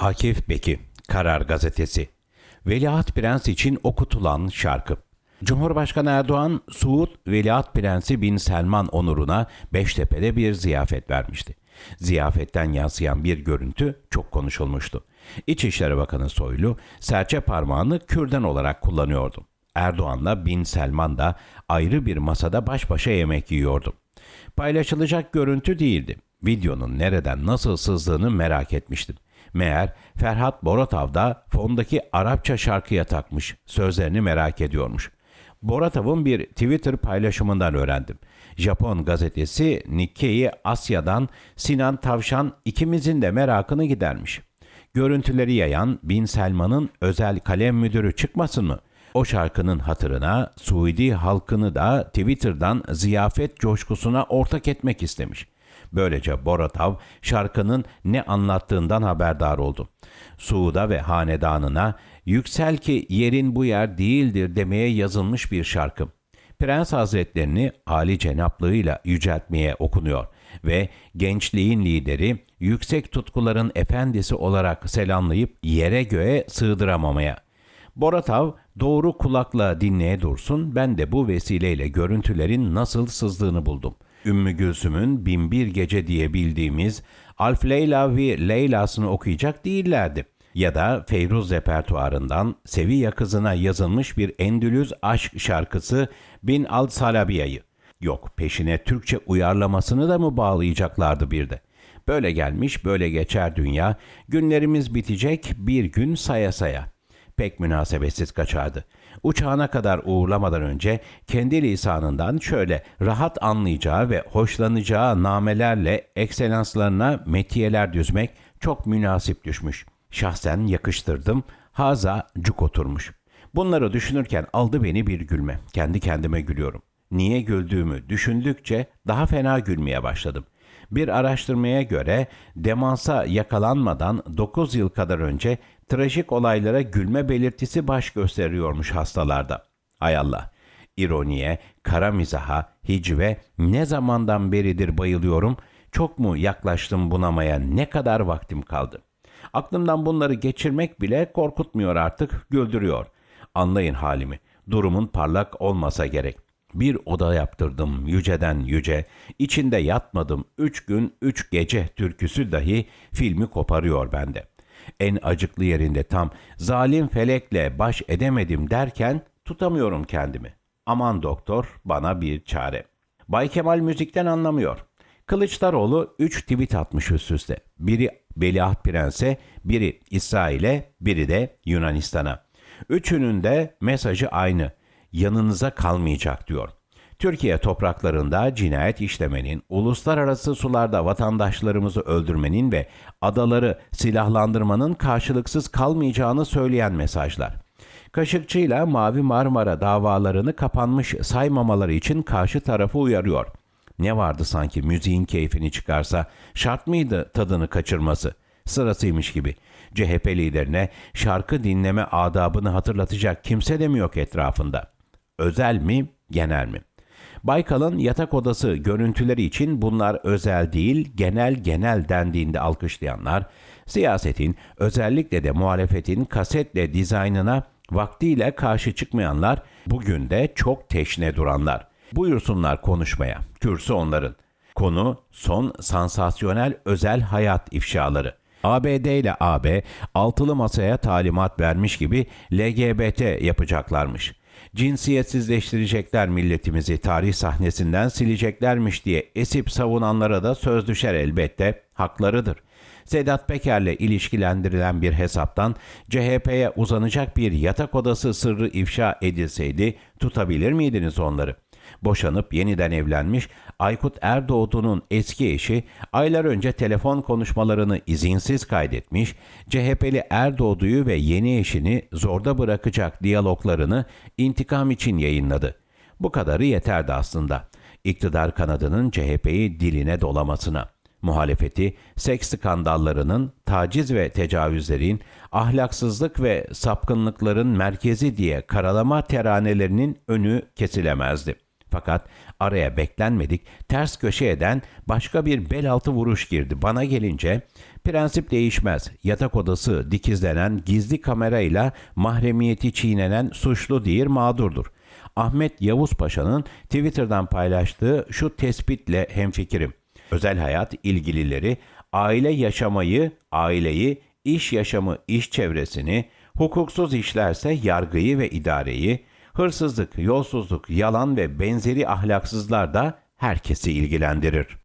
Akif Beki, Karar Gazetesi. Veliaht Prens için okutulan şarkı. Cumhurbaşkanı Erdoğan, Suud Veliaht Prensi Bin Selman onuruna Beştepe'de bir ziyafet vermişti. Ziyafetten yansıyan bir görüntü çok konuşulmuştu. İçişleri Bakanı Soylu, serçe parmağını kürdan olarak kullanıyordu. Erdoğan'la Bin Selman da ayrı bir masada baş başa yemek yiyordu. Paylaşılacak görüntü değildi. Videonun nereden nasıl sızdığını merak etmiştim. Meğer Ferhat Boratav da fondaki Arapça şarkıya takmış, sözlerini merak ediyormuş. Boratav'ın bir Twitter paylaşımından öğrendim. Japon gazetesi Nikkei Asya'dan Sinan Tavşan ikimizin de merakını gidermiş. Görüntüleri yayan Bin Selman'ın özel kalem müdürü çıkmasın mı? O şarkının hatırına Suudi halkını da Twitter'dan ziyafet coşkusuna ortak etmek istemiş. Böylece Boratav şarkının ne anlattığından haberdar oldu. Suud'a ve hanedanına yüksel ki yerin bu yer değildir demeye yazılmış bir şarkı. Prens Hazretlerini Ali Cenaplığıyla yüceltmeye okunuyor ve gençliğin lideri, yüksek tutkuların efendisi olarak selamlayıp yere göğe sığdıramamaya. Boratav doğru kulakla dinleye dursun ben de bu vesileyle görüntülerin nasıl sızdığını buldum. Ümmü Gülsüm'ün Binbir Gece diye bildiğimiz Alf Leyla ve Leyla'sını okuyacak değillerdi. Ya da Feyruz repertuarından Seviye kızına yazılmış bir Endülüz aşk şarkısı Bin Al Salabiya'yı. Yok peşine Türkçe uyarlamasını da mı bağlayacaklardı bir de? Böyle gelmiş böyle geçer dünya, günlerimiz bitecek bir gün saya saya pek münasebetsiz kaçardı. Uçağına kadar uğurlamadan önce kendi lisanından şöyle rahat anlayacağı ve hoşlanacağı namelerle ekselanslarına metiyeler düzmek çok münasip düşmüş. Şahsen yakıştırdım, haza cuk oturmuş. Bunları düşünürken aldı beni bir gülme. Kendi kendime gülüyorum. Niye güldüğümü düşündükçe daha fena gülmeye başladım. Bir araştırmaya göre demansa yakalanmadan 9 yıl kadar önce trajik olaylara gülme belirtisi baş gösteriyormuş hastalarda. Hay Allah! İroniye, kara mizaha, hicve ne zamandan beridir bayılıyorum, çok mu yaklaştım bunamaya ne kadar vaktim kaldı? Aklımdan bunları geçirmek bile korkutmuyor artık, güldürüyor. Anlayın halimi, durumun parlak olmasa gerek. Bir oda yaptırdım yüceden yüce, içinde yatmadım üç gün üç gece türküsü dahi filmi koparıyor bende. En acıklı yerinde tam zalim felekle baş edemedim derken tutamıyorum kendimi. Aman doktor bana bir çare. Bay Kemal müzikten anlamıyor. Kılıçdaroğlu 3 tweet atmış üst üste. Biri Veliaht Prens'e, biri İsrail'e, biri de Yunanistan'a. Üçünün de mesajı aynı. Yanınıza kalmayacak diyor. Türkiye topraklarında cinayet işlemenin, uluslararası sularda vatandaşlarımızı öldürmenin ve adaları silahlandırmanın karşılıksız kalmayacağını söyleyen mesajlar. Kaşıkçıyla Mavi Marmara davalarını kapanmış saymamaları için karşı tarafı uyarıyor. Ne vardı sanki müziğin keyfini çıkarsa şart mıydı tadını kaçırması? Sırasıymış gibi. CHP liderine şarkı dinleme adabını hatırlatacak kimse de mi yok etrafında? Özel mi, genel mi? Baykal'ın yatak odası görüntüleri için bunlar özel değil, genel genel dendiğinde alkışlayanlar, siyasetin, özellikle de muhalefetin kasetle dizaynına vaktiyle karşı çıkmayanlar, bugün de çok teşne duranlar. Buyursunlar konuşmaya, kürsü onların. Konu son sansasyonel özel hayat ifşaları. ABD ile AB altılı masaya talimat vermiş gibi LGBT yapacaklarmış cinsiyetsizleştirecekler milletimizi tarih sahnesinden sileceklermiş diye esip savunanlara da söz düşer elbette, haklarıdır. Sedat Peker'le ilişkilendirilen bir hesaptan CHP'ye uzanacak bir yatak odası sırrı ifşa edilseydi tutabilir miydiniz onları? Boşanıp yeniden evlenmiş Aykut Erdoğdu'nun eski eşi aylar önce telefon konuşmalarını izinsiz kaydetmiş, CHP'li Erdoğdu'yu ve yeni eşini zorda bırakacak diyaloglarını intikam için yayınladı. Bu kadarı yeterdi aslında. İktidar kanadının CHP'yi diline dolamasına muhalefeti seks skandallarının, taciz ve tecavüzlerin, ahlaksızlık ve sapkınlıkların merkezi diye karalama teranelerinin önü kesilemezdi. Fakat araya beklenmedik ters köşe eden başka bir bel altı vuruş girdi. Bana gelince prensip değişmez. Yatak odası dikizlenen gizli kamerayla mahremiyeti çiğnenen suçlu değil mağdurdur. Ahmet Yavuz Paşa'nın Twitter'dan paylaştığı şu tespitle hemfikirim. Özel hayat ilgilileri aile yaşamayı, aileyi, iş yaşamı, iş çevresini, hukuksuz işlerse yargıyı ve idareyi, hırsızlık, yolsuzluk, yalan ve benzeri ahlaksızlar da herkesi ilgilendirir.